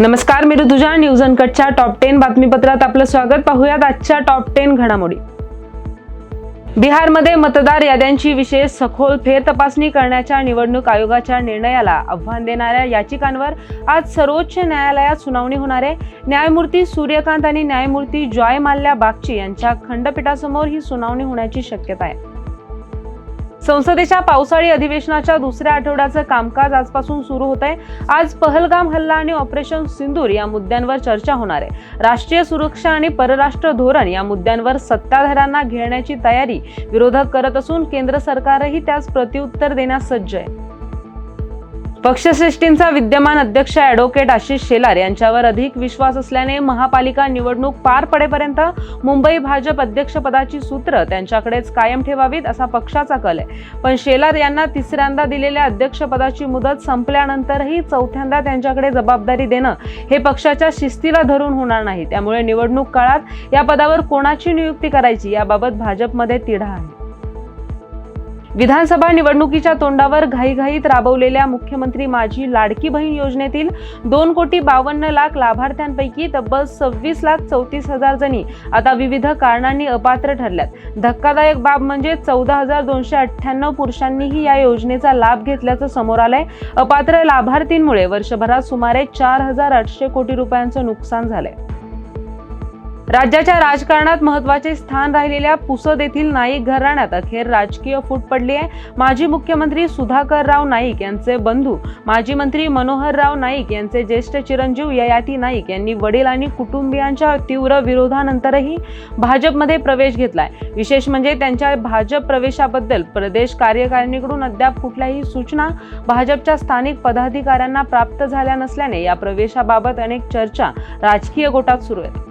नमस्कार मी ऋतुजा न्यूज अनकटच्या टॉप टेन बातमीपत्रात आपलं स्वागत. पाहूयात आजच्या टॉप टेन घडामोडी. बिहारमध्ये मतदार याद्यांची विशेष सखोल फेर तपासणी करण्याच्या निवडणूक आयोगाच्या निर्णयाला आव्हान देणाऱ्या याचिकांवर आज सर्वोच्च न्यायालयात सुनावणी होणार आहे. न्यायमूर्ती सूर्यकांत आणि न्यायमूर्ती जॉय माल्या बागची यांच्या खंडपीठासमोर ही सुनावणी होण्याची शक्यता आहे. संसदेच्या पावसाळी अधिवेशनाच्या दुसऱ्या आठवड्याचं कामकाज आजपासून सुरू होत आहे. आज पहलगाम हल्ला आणि ऑपरेशन सिंदूर या मुद्द्यांवर चर्चा होणार आहे. राष्ट्रीय सुरक्षा आणि परराष्ट्र धोरण या मुद्द्यांवर सत्ताधाऱ्यांना घेण्याची तयारी विरोधक करत असून केंद्र सरकारही त्यास प्रत्युत्तर देण्यास सज्ज आहे. पक्षश्रेष्ठींचा विद्यमान अध्यक्ष ॲडव्होकेट आशिष शेलार यांच्यावर अधिक विश्वास असल्याने महापालिका निवडणूक पार पडेपर्यंत मुंबई भाजप अध्यक्षपदाची सूत्र त्यांच्याकडेच कायम ठेवावीत असा पक्षाचा कल आहे. पण शेलार यांना तिसऱ्यांदा दिलेल्या अध्यक्षपदाची मुदत संपल्यानंतरही चौथ्यांदा त्यांच्याकडे जबाबदारी देणं हे पक्षाच्या शिस्तीला धरून होणार नाही. त्यामुळे निवडणूक काळात या पदावर कोणाची नियुक्ती करायची याबाबत भाजपमध्ये तिढा आहे. विधानसभा निवडणुकीच्या तोंडावर घाईघाईत राबवलेल्या मुख्यमंत्री माझी लाडकी बहीण योजनेतील दोन कोटी बावन्न लाख लाभार्थ्यांपैकी तब्बल सव्वीस लाख चौतीस हजार जणी आता विविध कारणांनी अपात्र ठरल्यात. धक्कादायक बाब म्हणजे चौदा हजार दोनशे अठ्ठ्याण्णव पुरुषांनीही या योजनेचा लाभ घेतल्याचं समोर आलंय. अपात्र लाभार्थींमुळे वर्षभरात सुमारे चार हजार आठशे कोटी रुपयांचं नुकसान झालंय. राज्याच्या राजकारणात महत्त्वाचे स्थान राहिलेल्या पुसद येथील नाईक घराण्यात अखेर राजकीय फूट पडली आहे. माजी मुख्यमंत्री सुधाकर राव नाईक यांचे बंधू माजी मंत्री मनोहर राव नाईक यांचे ज्येष्ठ चिरंजीव ययाती नाईक यांनी वडील आणि कुटुंबियांच्या तीव्र विरोधानंतरही भाजपमध्ये प्रवेश घेतलाय. विशेष म्हणजे त्यांच्या भाजप प्रवेशाबद्दल प्रदेश कार्यकारिणीकडून अद्याप कुठल्याही सूचना भाजपच्या स्थानिक पदाधिकाऱ्यांना प्राप्त झाल्या नसल्याने या प्रवेशाबाबत अनेक चर्चा राजकीय गोटात सुरू आहेत.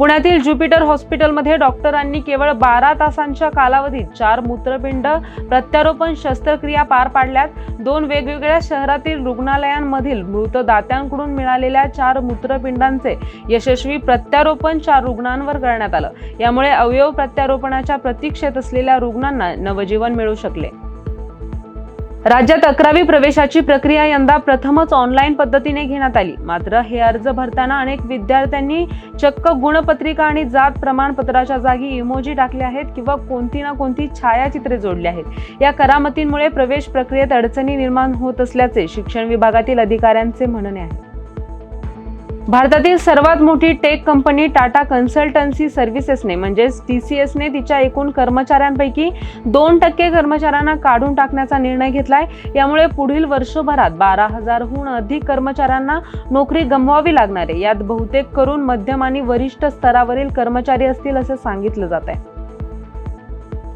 पुण्यातील ज्युपिटर हॉस्पिटलमध्ये डॉक्टरांनी केवळ बारा तासांच्या कालावधीत चार मूत्रपिंड प्रत्यारोपण शस्त्रक्रिया पार पाडल्यात. दोन वेगवेगळ्या शहरातील रुग्णालयांमधील मृत दात्यांकडून मिळालेल्या चार मूत्रपिंडांचे यशस्वी प्रत्यारोपण चार रुग्णांवर करण्यात आलं. यामुळे अवयव प्रत्यारोपणाच्या प्रतीक्षेत असलेल्या रुग्णांना नवजीवन मिळू शकले. राज्यात अकरावी प्रवेशाची प्रक्रिया यंदा प्रथमच ऑनलाईन पद्धतीने घेण्यात आली. मात्र हे अर्ज भरताना अनेक विद्यार्थ्यांनी चक्क गुणपत्रिका आणि जात प्रमाणपत्राच्या जागी इमोजी टाकले आहेत किंवा कोणती ना कोणती छायाचित्रे जोडली आहेत. या करामतींमुळे प्रवेश प्रक्रियेत अडचणी निर्माण होत असल्याचे शिक्षण विभागातील अधिकाऱ्यांचे म्हणणे आहे. भारतातील सर्वात मोठी टेक कंपनी टाटा कन्सल्टन्सी सर्व्हिसेसने म्हणजेच टी सी एसने तिच्या एकूण कर्मचाऱ्यांपैकी दोन टक्के कर्मचाऱ्यांना काढून टाकण्याचा निर्णय घेतलाय. यामुळे पुढील वर्षभरात बारा हजारहून अधिक कर्मचाऱ्यांना नोकरी गमवावी लागणार आहे. यात बहुतेक करून मध्यम आणि वरिष्ठ स्तरावरील कर्मचारी असतील असे सांगितलं जात आहे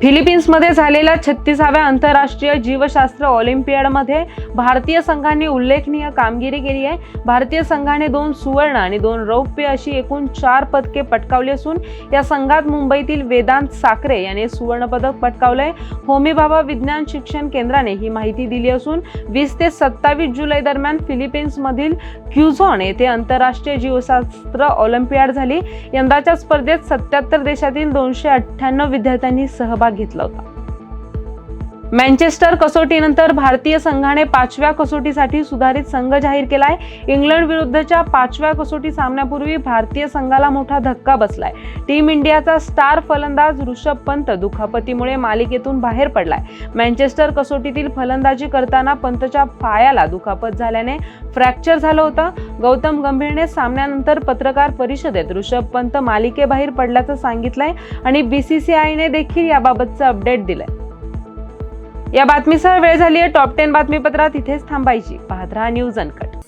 फिलिपिन्समध्ये झालेल्या छत्तीसाव्या आंतरराष्ट्रीय जीवशास्त्र ऑलिम्पियाडमध्ये भारतीय संघाने उल्लेखनीय कामगिरी केली आहे. भारतीय संघाने दोन सुवर्ण आणि दोन रौप्य अशी एकूण चार पदके पटकावली असून या संघात मुंबईतील वेदांत साखरे याने सुवर्णपदक पटकावलंय. होमीबाबा विज्ञान शिक्षण केंद्राने ही माहिती दिली असून वीस ते सत्तावीस जुलै दरम्यान फिलिपिन्समधील क्युझॉन येथे आंतरराष्ट्रीय जीवशास्त्र ऑलिम्पियाड झाली. यंदाच्या स्पर्धेत सत्याहत्तर देशातील दोनशे अठ्ठ्याण्णव विद्यार्थ्यांनी सहभाग घेतला होता. मँचेस्टर कसोटीनंतर भारतीय संघाने पाचव्या कसोटीसाठी सुधारित संघ जाहीर केलाय. इंग्लंड विरुद्धच्या पाचव्या कसोटी सामन्यापूर्वी भारतीय संघाला मोठा धक्का बसलाय. टीम इंडियाचा स्टार फलंदाज ऋषभ पंत दुखापतीमुळे मालिकेतून बाहेर पडलाय. मँचेस्टर कसोटीतील फलंदाजी करताना पंतच्या पायाला दुखापत झाल्याने फ्रॅक्चर झालं होतं. गौतम गंभीरने सामन्यानंतर पत्रकार परिषदेत ऋषभ पंत मालिकेबाहेर पडल्याचं सांगितलंय आणि बीसीसीआयने देखील याबाबतचं अपडेट दिलंय. या बातमीसह वेळ झाली आहे टॉप टेन बातमीपत्रात इथेच थांबायची. पाहत राहा न्यूज अनकट.